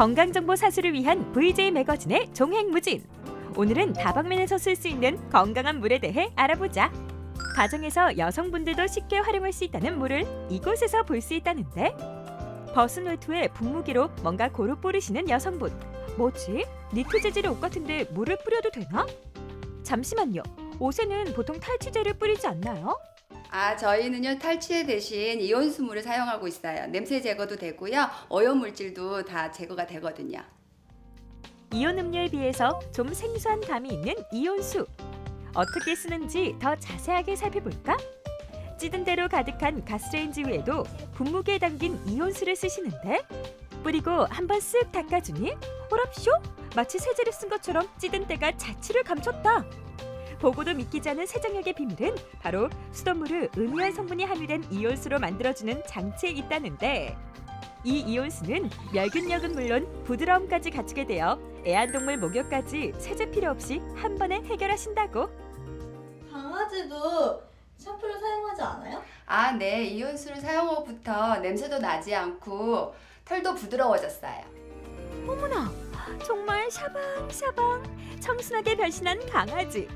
건강정보 사수를 위한 VJ 매거진의 종횡무진. 오늘은 다방면에서 쓸 수 있는 건강한 물에 대해 알아보자. 가정에서 여성분들도 쉽게 활용할 수 있다는 물을 이곳에서 볼 수 있다는데 벗은 외투에 분무기로 뭔가 고루 뿌리시는 여성분. 뭐지? 니트 재질의 옷 같은데 물을 뿌려도 되나? 잠시만요. 옷에는 보통 탈취제를 뿌리지 않나요? 아, 저희는요 탈취제 대신 이온수물을 사용하고 있어요. 냄새 제거도 되고요, 오염 물질도 다 제거가 되거든요. 이온 음료에 비해서 좀 생소한 감이 있는 이온수. 어떻게 쓰는지 더 자세하게 살펴볼까? 찌든 대로 가득한 가스레인지 위에도 분무기에 담긴 이온수를 쓰시는데 뿌리고 한번 쓱 닦아주니 호랍쇼 마치 세제를 쓴 것처럼 찌든 때가 자취를 감췄다. 보고도 믿기지 않은 세정력의 비밀은 바로 수돗물을 음이온 성분이 함유된 이온수로 만들어주는 장치에 있다는데 이 이온수는 멸균력은 물론 부드러움까지 갖추게 되어 애완동물 목욕까지 세제 필요 없이 한 번에 해결하신다고. 강아지도 샴푸를 사용하지 않아요? 아, 네, 이온수를 사용 후부터 냄새도 나지 않고 털도 부드러워졌어요. 어머나, 정말 샤방샤방 청순하게 변신한 강아지.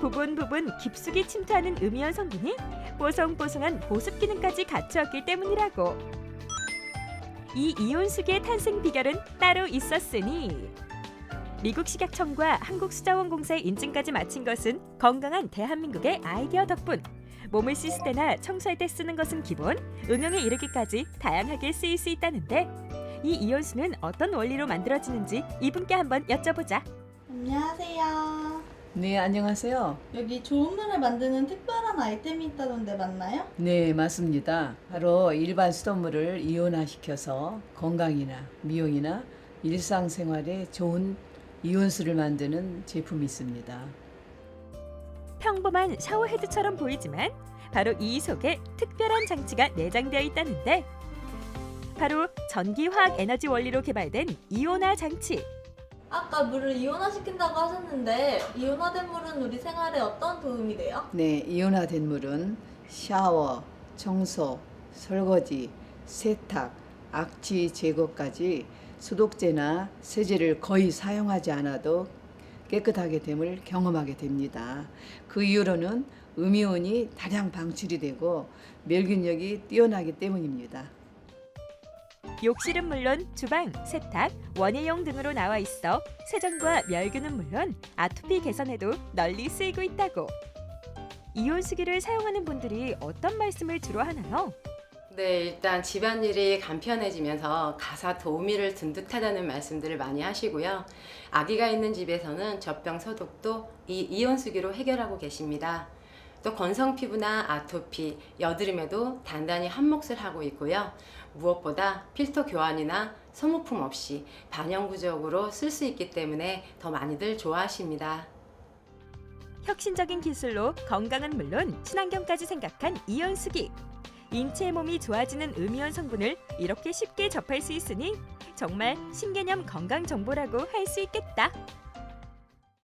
부분 부분 깊숙이 침투하는 음이온 성분이 뽀송뽀송한 보습 기능까지 갖추었기 때문이라고. 이 이온수기의 탄생 비결은 따로 있었으니 미국 식약청과 한국수자원공사의 인증까지 마친 것은 건강한 대한민국의 아이디어 덕분. 몸을 씻을 때나 청소할 때 쓰는 것은 기본, 응용에 이르기까지 다양하게 쓰일 수 있다는데 이 이온수는 어떤 원리로 만들어지는지 이분께 한번 여쭤보자. 안녕하세요. 네, 안녕하세요. 여기 좋은 물을 만드는 특별한 아이템이 있다던데 맞나요? 네, 맞습니다. 바로 일반 수돗물을 이온화시켜서 건강이나 미용이나 일상생활에 좋은 이온수를 만드는 제품이 있습니다. 평범한 샤워헤드처럼 보이지만 바로 이 속에 특별한 장치가 내장되어 있다는데 바로 전기화학 에너지 원리로 개발된 이온화 장치. 아까 물을 이온화 시킨다고 하셨는데 이온화된 물은 우리 생활에 어떤 도움이 돼요? 네, 이온화된 물은 샤워, 청소, 설거지, 세탁, 악취 제거까지 소독제나 세제를 거의 사용하지 않아도 깨끗하게 됨을 경험하게 됩니다. 그 이유로는 음이온이 다량 방출이 되고 멸균력이 뛰어나기 때문입니다. 욕실은 물론 주방, 세탁, 원예용 등으로 나와 있어 세정과 멸균은 물론 아토피 개선에도 널리 쓰이고 있다고. 이온수기를 사용하는 분들이 어떤 말씀을 주로 하나요? 네, 일단 집안일이 간편해지면서 가사 도우미를 든 듯하다는 말씀들을 많이 하시고요. 아기가 있는 집에서는 젖병 소독도 이 이온수기로 해결하고 계십니다. 또 건성 피부나 아토피, 여드름에도 단단히 한 몫을 하고 있고요. 무엇보다 필터 교환이나 소모품 없이 반영구적으로 쓸 수 있기 때문에 더 많이들 좋아하십니다. 혁신적인 기술로 건강은 물론 친환경까지 생각한 이온수기. 인체의 몸이 좋아지는 음이온 성분을 이렇게 쉽게 접할 수 있으니 정말 신개념 건강 정보라고 할 수 있겠다.